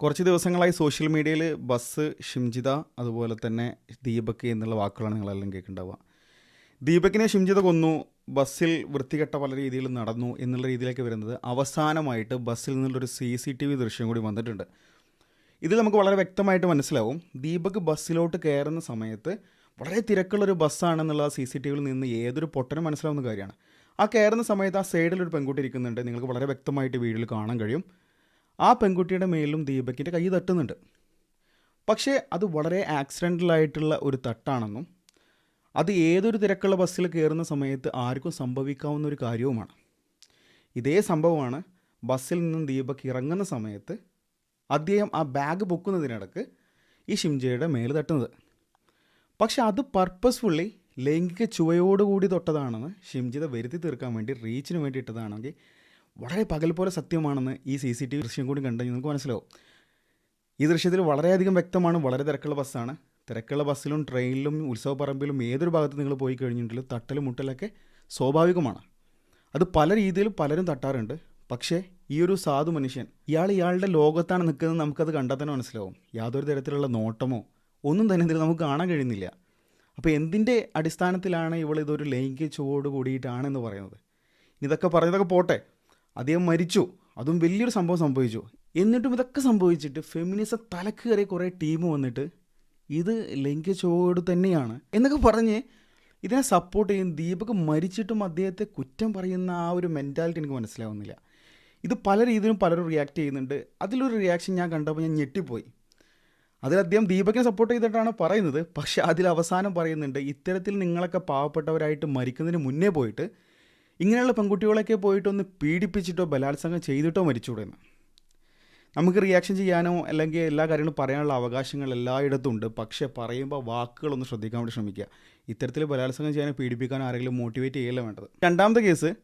കുറച്ച് ദിവസങ്ങളായി സോഷ്യൽ മീഡിയയിൽ ബസ് ഷിംജിത അതുപോലെ തന്നെ ദീപക് എന്നുള്ള വാക്കുകളാണ് നിങ്ങളെല്ലാം കേൾക്കുന്നുണ്ടാവുക. ദീപകിനെ ഷിംജിത കൊന്നു ബസ്സിൽ വൃത്തികെട്ട പല രീതിയിൽ നടന്നു എന്നുള്ള രീതിയിലേക്ക് വരുന്നത് അവസാനമായിട്ട് ബസ്സിൽ നിന്നുള്ളൊരു സി സി ടി വി ദൃശ്യം കൂടി വന്നിട്ടുണ്ട്. ഇതിൽ നമുക്ക് വളരെ വ്യക്തമായിട്ട് മനസ്സിലാവും ദീപക് ബസ്സിലോട്ട് കയറുന്ന സമയത്ത് വളരെ തിരക്കുള്ളൊരു ബസ്സാണെന്നുള്ള സി സി ടി വിയിൽ നിന്ന് ഏതൊരു പൊട്ടനും മനസ്സിലാവുന്ന കാര്യമാണ്. ആ കയറുന്ന സമയത്ത് ആ സൈഡിൽ ഒരു പെൺകുട്ടി ഇരിക്കുന്നുണ്ട് നിങ്ങൾക്ക് വളരെ വ്യക്തമായിട്ട് വീഡിയോയിൽ കാണാൻ കഴിയും. ആ പെൺകുട്ടിയുടെ മേലും ദീപകിന്റെ കൈ തട്ടുന്നുണ്ട്. പക്ഷേ അത് വളരെ ആക്സിഡന്റലായിട്ടുള്ള ഒരു തട്ടാണെന്നും അത് ഏതൊരു തിരക്കുള്ള ബസ്സിൽ കയറുന്ന സമയത്ത് ആർക്കും സംഭവിക്കാവുന്ന ഒരു കാര്യവുമാണ്. ഇതേ സംഭവമാണ് ബസ്സിൽ നിന്നും ദീപക് ഇറങ്ങുന്ന സമയത്ത് അദ്ദേഹം ആ ബാഗ് പൊക്കുന്നതിനിടക്ക് ഈ ഷിംജയുടെ മേൽ തട്ടുന്നത്. പക്ഷെ അത് പർപ്പസ്ഫുള്ളി ലൈംഗിക ചുവയോടുകൂടി തൊട്ടതാണെന്ന് ഷിംജിത വരുത്തി തീർക്കാൻ വേണ്ടി റീച്ചിന് വേണ്ടി ഇട്ടതാണെങ്കിൽ വളരെ പകൽ പോലെ സത്യമാണെന്ന് ഈ സി സി ടി വി ദൃശ്യം കൂടി കണ്ടെങ്കിൽ നിങ്ങൾക്ക് മനസ്സിലാവും. ഈ ദൃശ്യത്തിൽ വളരെയധികം വ്യക്തമാണ് വളരെ തിരക്കുള്ള ബസ്സാണ്. തിരക്കുള്ള ബസ്സിലും ട്രെയിനിലും ഉത്സവപ്പറമ്പിലും ഏതൊരു ഭാഗത്ത് നിങ്ങൾ പോയി കഴിഞ്ഞിട്ടുണ്ടെങ്കിലും തട്ടലും മുട്ടലൊക്കെ സ്വാഭാവികമാണ്. അത് പല രീതിയിൽ പലരും തട്ടാറുണ്ട്. പക്ഷേ ഈ ഒരു സാധു മനുഷ്യൻ ഇയാൾ ഇയാളുടെ ലോകത്താണ് നിൽക്കുന്നത് നമുക്കത് കണ്ടാൽ തന്നെ മനസ്സിലാവും. യാതൊരു തരത്തിലുള്ള നോട്ടമോ ഒന്നും തന്നെ ഇതിൽ നമുക്ക് കാണാൻ കഴിയുന്നില്ല. അപ്പോൾ എന്തിന്റെ അടിസ്ഥാനത്തിലാണ് ഇവൾ ഇതൊരു ലൈംഗിക ചുവോട് കൂടിയിട്ടാണെന്ന് പറയുന്നത്? ഇതൊക്കെ പറഞ്ഞതൊക്കെ പോട്ടെ. അദ്ദേഹം മരിച്ചു. അതും വലിയൊരു സംഭവം സംഭവിച്ചു. എന്നിട്ടും ഇതൊക്കെ സംഭവിച്ചിട്ട് ഫെമിനിസം തലക്ക് കയറിയ കുറേ ടീം വന്നിട്ട് ഇത് ലൈംഗിക ചോട് തന്നെയാണ്. എന്നൊക്കെ പറഞ്ഞ് ഇതിനെ സപ്പോർട്ട് ചെയ്യും. ദീപക് മരിച്ചിട്ടും അദ്ദേഹത്തെ കുറ്റം പറയുന്ന ആ ഒരു മെന്റാലിറ്റി എനിക്ക് മനസ്സിലാവുന്നില്ല. ഇത് പല രീതിയിലും പലരും റിയാക്ട് ചെയ്യുന്നുണ്ട്. അതിലൊരു റിയാക്ഷൻ ഞാൻ കണ്ടപ്പോൾ ഞാൻ ഞെട്ടിപ്പോയി. അതിൽ അദ്ദേഹം ദീപകിനെ സപ്പോർട്ട് ചെയ്തിട്ടാണ് പറയുന്നത്. പക്ഷേ അതിൽ അവസാനം പറയുന്നുണ്ട് ഇത്തരത്തിൽ നിങ്ങളൊക്കെ പാവപ്പെട്ടവരായിട്ട് മരിക്കുന്നതിന് മുന്നേ പോയിട്ട് ഇങ്ങനെയുള്ള പെൺകുട്ടികളൊക്കെ പോയിട്ടൊന്ന് പീഡിപ്പിച്ചിട്ടോ ബലാത്സംഗം ചെയ്തിട്ടോ മരിച്ചൂടെ എന്ന് നമുക്ക് റിയാക്ഷൻ ചെയ്യാനോ അല്ലെങ്കിൽ എല്ലാ കാര്യങ്ങളും പറയാനുള്ള അവകാശങ്ങൾ എല്ലായിടത്തും ഉണ്ട്. പക്ഷേ പറയുമ്പോൾ വാക്കുകളൊന്ന് ശ്രദ്ധിക്കാൻ വേണ്ടി ശ്രമിക്കുക. ഇത്തരത്തിൽ ബലാത്സംഗം ചെയ്യാനോ പീഡിപ്പിക്കാനോ ആരെങ്കിലും മോട്ടിവേറ്റ് ചെയ്യല്ല വേണ്ടത്? രണ്ടാമത്തെ കേസ്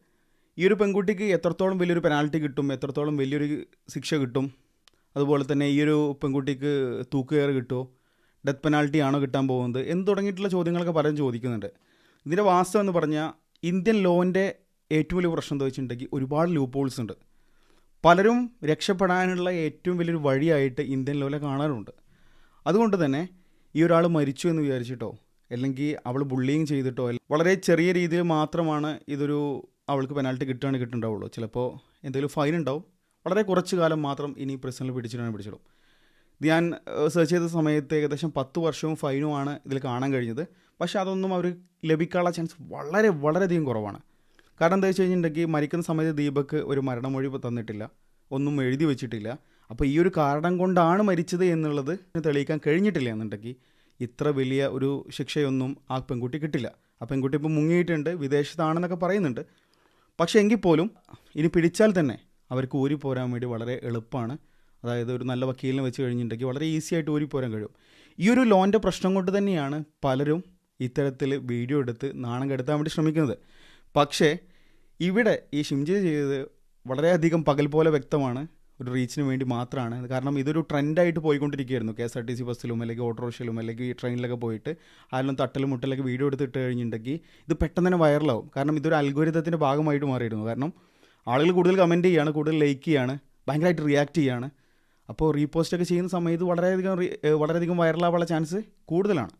ഈ ഒരു പെൺകുട്ടിക്ക് എത്രത്തോളം വലിയൊരു പെനാൽറ്റി കിട്ടും? എത്രത്തോളം വലിയൊരു ശിക്ഷ കിട്ടും? അതുപോലെ തന്നെ ഈ ഒരു പെൺകുട്ടിക്ക് തൂക്കുകയറ് കിട്ടുമോ? ഡെത്ത് പെനാൽറ്റി ആണോ കിട്ടാൻ പോകുന്നത്? എന്ന് തുടങ്ങിയിട്ടുള്ള ചോദ്യങ്ങളൊക്കെ പലരും ചോദിക്കുന്നുണ്ട്. ഇതിന്റെ വാസ്തവം എന്ന് പറഞ്ഞാൽ ഇന്ത്യൻ ലോന്റെ ഏറ്റവും വലിയ പ്രശ്നം എന്താ വെച്ചിട്ടുണ്ടെങ്കിൽ ഒരുപാട് ലൂപ്പ് ഹോൾസ് ഉണ്ട്. പലരും രക്ഷപ്പെടാനുള്ള ഏറ്റവും വലിയൊരു വഴിയായിട്ട് ഇന്ത്യൻ ലോലെ കാണാറുണ്ട്. അതുകൊണ്ട് തന്നെ ഈ ഒരാൾ മരിച്ചു എന്ന് വിചാരിച്ചിട്ടോ അല്ലെങ്കിൽ അവൾ ബുള്ളിങ് ചെയ്തിട്ടോ വളരെ ചെറിയ രീതിയിൽ മാത്രമാണ് ഇതൊരു അവൾക്ക് പെനാൽറ്റി കിട്ടുകയാണ് കിട്ടുന്നുണ്ടാവുള്ളൂ. ചിലപ്പോൾ എന്തെങ്കിലും ഫൈൻ ഉണ്ടാവും. വളരെ കുറച്ച് കാലം മാത്രം ഇനി പ്രിസണിൽ പിടിച്ചിട്ടാണ് പിടിച്ചിടും. ഞാൻ സെർച്ച് ചെയ്ത സമയത്ത് ഏകദേശം പത്ത് വർഷവും ഫൈനുമാണ് ഇതിൽ കാണാൻ കഴിഞ്ഞത്. പക്ഷേ അതൊന്നും അവർ ലഭിക്കാനുള്ള ചാൻസ് വളരെ വളരെയധികം കുറവാണ്. കാരണം എന്താ വെച്ച് കഴിഞ്ഞിട്ടുണ്ടെങ്കിൽ മരിക്കുന്ന സമയത്ത് ദീപക്ക് ഒരു മരണമൊഴി തന്നിട്ടില്ല. ഒന്നും എഴുതി വെച്ചിട്ടില്ല. അപ്പോൾ ഈ ഒരു കാരണം കൊണ്ടാണ് മരിച്ചത് എന്നുള്ളത് തെളിയിക്കാൻ കഴിഞ്ഞിട്ടില്ല എന്നുണ്ടെങ്കിൽ ഇത്ര വലിയ ഒരു ശിക്ഷയൊന്നും ആ പെൺകുട്ടി കിട്ടില്ല. ആ പെൺകുട്ടി ഇപ്പോൾ മുങ്ങിയിട്ടുണ്ട് വിദേശത്താണെന്നൊക്കെ പറയുന്നുണ്ട്. പക്ഷേ എങ്കിൽ പോലും ഇനി പിടിച്ചാൽ തന്നെ അവർക്ക് പോരാൻ വേണ്ടി വളരെ എളുപ്പമാണ്. അതായത് ഒരു നല്ല വക്കീലിനെ വെച്ച് കഴിഞ്ഞിട്ടുണ്ടെങ്കിൽ വളരെ ഈസി ആയിട്ട് ഊരി പോരാൻ കഴിയും. ഈ ഒരു ലോന്റെ പ്രശ്നം കൊണ്ട് തന്നെയാണ് പലരും ഇത്തരത്തിൽ വീഡിയോ എടുത്ത് നാണം കെടുത്താൻ വേണ്ടി ശ്രമിക്കുന്നത്. പക്ഷേ ഇവിടെ ഈ ഷിംജി ചെയ്തത് വളരെയധികം പകൽ പോലെ വ്യക്തമാണ്. ഒരു റീച്ചിന് വേണ്ടി മാത്രമാണ്. കാരണം ഇതൊരു ട്രെൻഡായിട്ട് പോയിക്കൊണ്ടിരിക്കുകയായിരുന്നു. K S R T C ബസ്സിലും അല്ലെങ്കിൽ ഓട്ടോറിക്ഷയിലും അല്ലെങ്കിൽ ട്രെയിനിലൊക്കെ പോയിട്ട് ആരെങ്കിലും തട്ടലും മുട്ടലൊക്കെ വീഡിയോ എടുത്തിട്ട് കഴിഞ്ഞിട്ടുണ്ടെങ്കിൽ ഇത് പെട്ടെന്ന് തന്നെ വൈറലാവും കാരണം ഇതൊരു അൽഗോരിതത്തിന്റെ ഭാഗമായിട്ട് മാറിയിരുന്നു. കാരണം ആളുകൾ കൂടുതൽ കമന്റ് ചെയ്യുകയാണ് കൂടുതൽ ലൈക്ക് ചെയ്യുകയാണ് ഭയങ്കരമായിട്ട് റിയാക്ട് ചെയ്യുകയാണ് അപ്പോൾ റീപോസ്റ്റൊക്കെ ചെയ്യുന്ന സമയത്ത് വളരെയധികം വളരെയധികം വൈറലാവാനുള്ള ചാൻസ് കൂടുതലാണ്.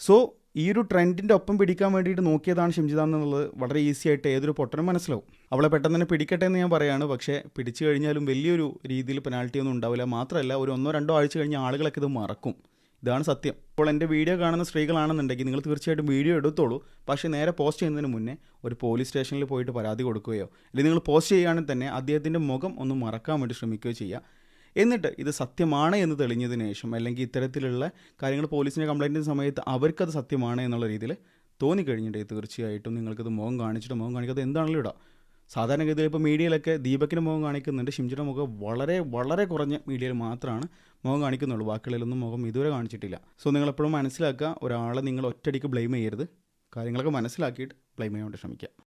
സോ ഈ ഒരു ട്രെൻഡിന്റെ ഒപ്പം പിടിക്കാൻ വേണ്ടിയിട്ട് നോക്കിയതാണ് ഷിംജിത എന്നുള്ളത്. വളരെ ഈസി ആയിട്ട് ഏതൊരു പൊട്ടനും മനസ്സിലാവും. അവളെ പെട്ടെന്ന് തന്നെ പിടിക്കട്ടെ എന്ന് ഞാൻ പറയാണ്. പക്ഷേ പിടിച്ചു കഴിഞ്ഞാലും വലിയൊരു രീതിയിൽ പെനാൽറ്റി ഒന്നും ഉണ്ടാവില്ല. മാത്രമല്ല ഒരു ഒന്നോ രണ്ടോ ആഴ്ച കഴിഞ്ഞ് ആളുകളൊക്കെ ഇത് മറക്കും. ഇതാണ് സത്യം. ഇപ്പോൾ എന്റെ വീഡിയോ കാണുന്ന സ്ത്രീകളാണെന്നുണ്ടെങ്കിൽ നിങ്ങൾ തീർച്ചയായിട്ടും വീഡിയോ എടുത്തോളൂ. പക്ഷേ നേരെ പോസ്റ്റ് ചെയ്യുന്നതിന് മുന്നേ ഒരു പോലീസ് സ്റ്റേഷനിൽ പോയിട്ട് പരാതി കൊടുക്കുകയോ അല്ലെങ്കിൽ നിങ്ങൾ പോസ്റ്റ് ചെയ്യുകയാണെങ്കിൽ തന്നെ അദ്ദേഹത്തിന്റെ മുഖം ഒന്ന് മറക്കാൻ വേണ്ടി ശ്രമിക്കുകയോ ചെയ്യുക. എന്നിട്ട് ഇത് സത്യമാണ് എന്ന് തെളിഞ്ഞതിന് ശേഷം അല്ലെങ്കിൽ ഇത്തരത്തിലുള്ള കാര്യങ്ങൾ പോലീസിനെ കംപ്ലൈന്റിന് സമയത്ത് അവർക്കത് സത്യമാണ് എന്നുള്ള രീതിയിൽ തോന്നിക്കഴിഞ്ഞിട്ടുണ്ടെങ്കിൽ തീർച്ചയായിട്ടും നിങ്ങൾക്കത് മുഖം കാണിച്ചിട്ട് മുഖം കാണിക്കാതെ എന്താണല്ലോ ഇടാം? സാധാരണഗതിയിൽ ഇപ്പോൾ മീഡിയയിലൊക്കെ ദീപക്കിന്റെ മുഖം കാണിക്കുന്നുണ്ട് ഷിംജിയുടെ മുഖം വളരെ വളരെ കുറഞ്ഞ മീഡിയയിൽ മാത്രമാണ് മുഖം കാണിക്കുന്നുള്ളൂ ബാക്കികളിലൊന്നും മുഖം ഇതുവരെ കാണിച്ചിട്ടില്ല. സോ നിങ്ങളെപ്പോഴും മനസ്സിലാക്കുക ഒരാളെ നിങ്ങൾ ഒറ്റയടിക്ക് ബ്ലെയിം ചെയ്യരുത്. കാര്യങ്ങളൊക്കെ മനസ്സിലാക്കിയിട്ട് ബ്ലെയിം ചെയ്യാൻ വേണ്ടി ശ്രമിക്കുക.